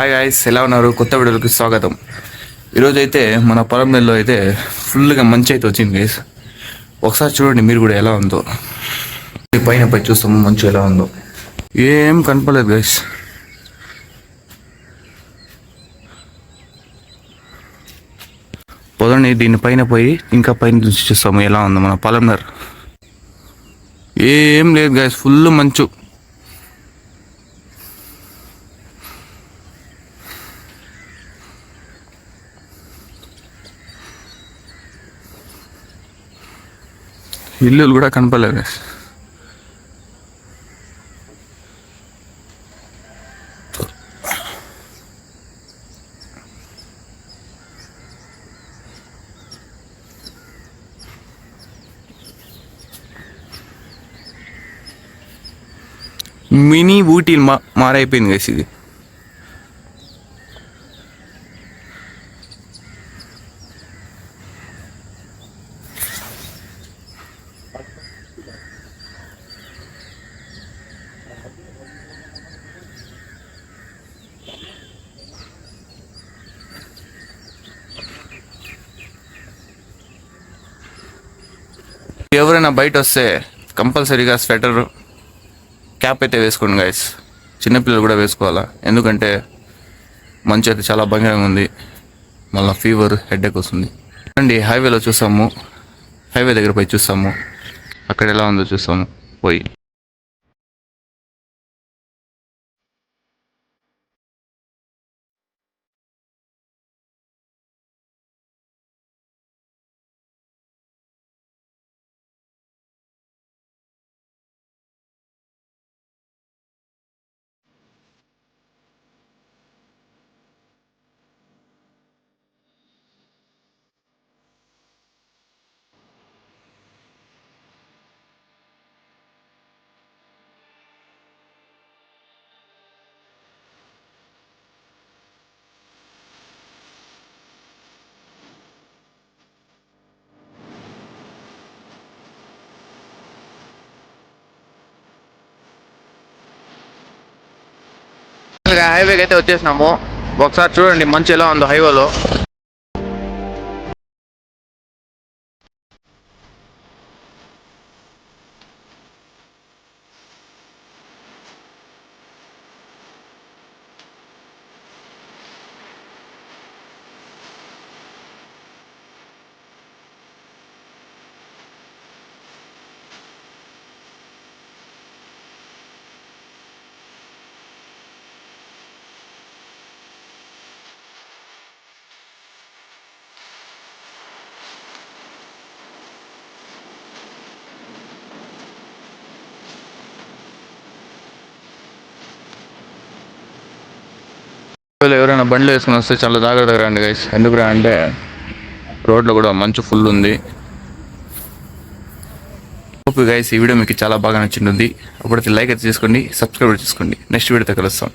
Hi guys ఎలా ఉన్నారు? కొత్త వీడియోకి స్వాగతం. ఈరోజు అయితే మన పొలం నెలలో అయితే ఫుల్గా మంచి అయితే వచ్చింది గైస్ ఒకసారి చూడండి మీరు కూడా ఎలా ఉందో. పైన పై చూస్తాము మంచు ఎలా ఉందో. ఏం కనపడలేదు గైస్ పొలంని దీని పైన పోయి ఇంకా పైన చూసి చూస్తాము ఎలా ఉందో మన పొలం ఏం లేదు గైస్ ఫుల్ మంచు. ఇల్లులు కూడా కనపడలేదు guys. మినీ ఊటీ మా మారైపోయింది గైస్ ఇది ఎవరైనా బయట వస్తే కంపల్సరీగా స్వెటర్ క్యాప్ అయితే వేసుకోండి గైస్ చిన్నపిల్లలు కూడా వేసుకోవాలా? ఎందుకంటే మంచు అయితే చాలా భయంకరంగా ఉంది. మళ్ళీ ఫీవర్ హెడ్ఏక్ వస్తుంది. అండి హైవేలో చూసాము హైవే దగ్గర పోయి చూస్తాము. అక్కడ ఎలా ఉందో చూస్తాము. పోయి. హైవేకి అయితే వచ్చేసినాము. ఒకసారి చూడండి మంచి ఎలా ఉందో హైవేలో ఎవరైనా బండ్లు వేసుకుని వస్తే చాలా జాగ్రత్తగా రండి గైస్ ఎందుకురా అంటే రోడ్లో కూడా మంచు ఫుల్ ఉంది. ఓకే గైస్ ఈ వీడియో మీకు చాలా బాగా నచ్చింది అప్పుడైతే లైక్ అయితే చేసుకోండి సబ్స్క్రైబ్ చేసుకోండి. నెక్స్ట్ వీడియోతో కలుస్తాం.